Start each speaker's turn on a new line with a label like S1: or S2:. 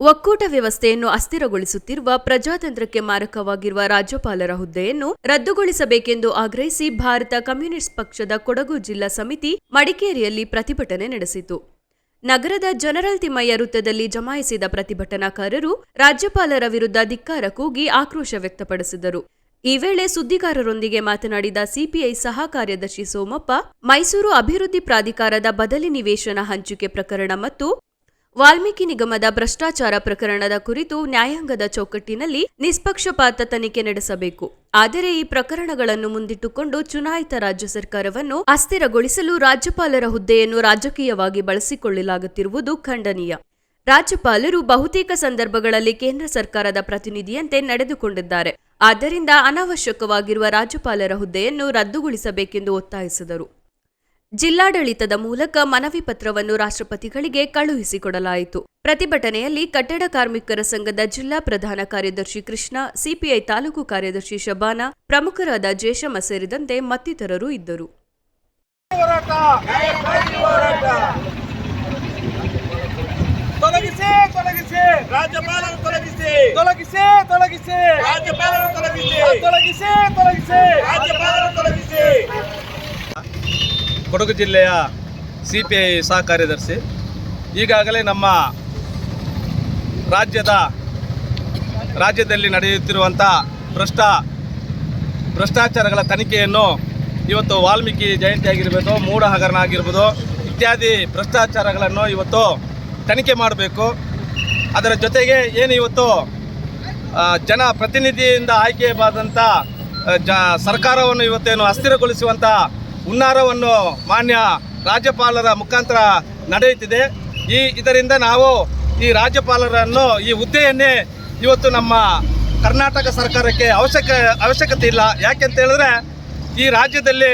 S1: ಒಕ್ಕೂಟ ವ್ಯವಸ್ಥೆಯನ್ನು ಅಸ್ಥಿರಗೊಳಿಸುತ್ತಿರುವ ಪ್ರಜಾತಂತ್ರಕ್ಕೆ ಮಾರಕವಾಗಿರುವ ರಾಜ್ಯಪಾಲರ ಹುದ್ದೆಯನ್ನು ರದ್ದುಗೊಳಿಸಬೇಕೆಂದು ಆಗ್ರಹಿಸಿ ಭಾರತ ಕಮ್ಯುನಿಸ್ಟ್ ಪಕ್ಷದ ಕೊಡಗು ಜಿಲ್ಲಾ ಸಮಿತಿ ಮಡಿಕೇರಿಯಲ್ಲಿ ಪ್ರತಿಭಟನೆ ನಡೆಸಿತು. ನಗರದ ಜನರಲ್ ತಿಮ್ಮಯ್ಯ ವೃತ್ತದಲ್ಲಿ ಜಮಾಯಿಸಿದ ಪ್ರತಿಭಟನಾಕಾರರು ರಾಜ್ಯಪಾಲರ ವಿರುದ್ಧ ಧಿಕ್ಕಾರ ಕೂಗಿ ಆಕ್ರೋಶ ವ್ಯಕ್ತಪಡಿಸಿದರು. ಈ ವೇಳೆ ಸುದ್ದಿಗಾರರೊಂದಿಗೆ ಮಾತನಾಡಿದ ಸಿಪಿಐ ಸಹ ಕಾರ್ಯದರ್ಶಿ ಸೋಮಪ್ಪ, ಮೈಸೂರು ಅಭಿವೃದ್ಧಿ ಪ್ರಾಧಿಕಾರದ ಬದಲಿ ನಿವೇಶನ ಹಂಚಿಕೆ ಪ್ರಕರಣ ಮತ್ತು ವಾಲ್ಮೀಕಿ ನಿಗಮದ ಭ್ರಷ್ಟಾಚಾರ ಪ್ರಕರಣದ ಕುರಿತು ನ್ಯಾಯಾಂಗದ ಚೌಕಟ್ಟಿನಲ್ಲಿ ನಿಷ್ಪಕ್ಷಪಾತ ತನಿಖೆ ನಡೆಸಬೇಕು. ಆದರೆ ಈ ಪ್ರಕರಣಗಳನ್ನು ಮುಂದಿಟ್ಟುಕೊಂಡು ಚುನಾಯಿತ ರಾಜ್ಯ ಸರ್ಕಾರವನ್ನು ಅಸ್ಥಿರಗೊಳಿಸಲು ರಾಜ್ಯಪಾಲರ ಹುದ್ದೆಯನ್ನು ರಾಜಕೀಯವಾಗಿ ಬಳಸಿಕೊಳ್ಳಲಾಗುತ್ತಿರುವುದು ಖಂಡನೀಯ. ರಾಜ್ಯಪಾಲರು ಬಹುತೇಕ ಸಂದರ್ಭಗಳಲ್ಲಿ ಕೇಂದ್ರ ಸರ್ಕಾರದ ಪ್ರತಿನಿಧಿಯಂತೆ ನಡೆದುಕೊಂಡಿದ್ದಾರೆ. ಆದ್ದರಿಂದ ಅನಾವಶ್ಯಕವಾಗಿರುವ ರಾಜ್ಯಪಾಲರ ಹುದ್ದೆಯನ್ನು ರದ್ದುಗೊಳಿಸಬೇಕೆಂದು ಒತ್ತಾಯಿಸಿದರು. ಜಿಲ್ಲಾಡಳಿತದ ಮೂಲಕ ಮನವಿ ಪತ್ರವನ್ನು ರಾಷ್ಟ್ರಪತಿಗಳಿಗೆ ಕಳುಹಿಸಿಕೊಡಲಾಯಿತು. ಪ್ರತಿಭಟನೆಯಲ್ಲಿ ಕಟ್ಟಡ ಕಾರ್ಮಿಕರ ಸಂಘದ ಜಿಲ್ಲಾ ಪ್ರಧಾನ ಕಾರ್ಯದರ್ಶಿ ಕೃಷ್ಣ ಸಿಪಿಐ ತಾಲೂಕು ಕಾರ್ಯದರ್ಶಿ ಶಬಾನ ಪ್ರಮುಖರಾದ ಜೇಶಮ್ಮ ಸೇರಿದಂತೆ ಮತ್ತಿತರರು ಇದ್ದರು.
S2: ತೊಲಗಿಸಿ ತೊಲಗಿಸಿ
S3: ರಾಜ್ಯಪಾಲರು ತೊಲಗಿಸಿ
S2: ತೊಲಗಿಸಿ ತೊಲಗಿಸಿ
S3: ರಾಜ್ಯಪಾಲರು ತೊಲಗಿಸಿ
S2: ತೊಲಗಿಸಿ ತೊಲಗಿಸಿ
S3: ರಾಜ್ಯಪಾಲರು ತೊಲಗಿಸಿ
S4: ಕೊಡಗು ಜಿಲ್ಲೆಯ ಸಿ ಪಿ ಐ ಸಹ ಕಾರ್ಯದರ್ಶಿ. ಈಗಾಗಲೇ ನಮ್ಮ ರಾಜ್ಯದ ರಾಜ್ಯದಲ್ಲಿ ನಡೆಯುತ್ತಿರುವಂಥ ಭ್ರಷ್ಟ ಭ್ರಷ್ಟಾಚಾರಗಳ ತನಿಖೆಯನ್ನು ಇವತ್ತು ವಾಲ್ಮೀಕಿ ಜಯಂತಿ ಆಗಿರ್ಬೋದು ಮೂಡ ಹಗರಣ ಆಗಿರ್ಬೋದು, ಇತ್ಯಾದಿ ಭ್ರಷ್ಟಾಚಾರಗಳನ್ನು ಇವತ್ತು ತನಿಖೆ ಮಾಡಬೇಕು. ಅದರ ಜೊತೆಗೆ ಏನು ಇವತ್ತು ಜನ ಪ್ರತಿನಿಧಿಯಿಂದ ಆಯ್ಕೆ ಬಾದಂಥ ಜ, ಸರ್ಕಾರವನ್ನು ಇವತ್ತೇನು ಅಸ್ಥಿರಗೊಳಿಸುವಂಥ ಹುನ್ನಾರವನ್ನು ಮಾನ್ಯ ರಾಜ್ಯಪಾಲರ ಮುಖಾಂತರ ನಡೆಯುತ್ತಿದೆ. ಈ ಇದರಿಂದ ನಾವು ಈ ರಾಜ್ಯಪಾಲರನ್ನು ಈ ಹುದ್ದೆಯನ್ನೇ ಇವತ್ತು ನಮ್ಮ ಕರ್ನಾಟಕ ಸರ್ಕಾರಕ್ಕೆ ಅವಶ್ಯಕ ಅವಶ್ಯಕತೆ ಇಲ್ಲ. ಯಾಕೆಂತ ಹೇಳಿದ್ರೆ ಈ ರಾಜ್ಯದಲ್ಲಿ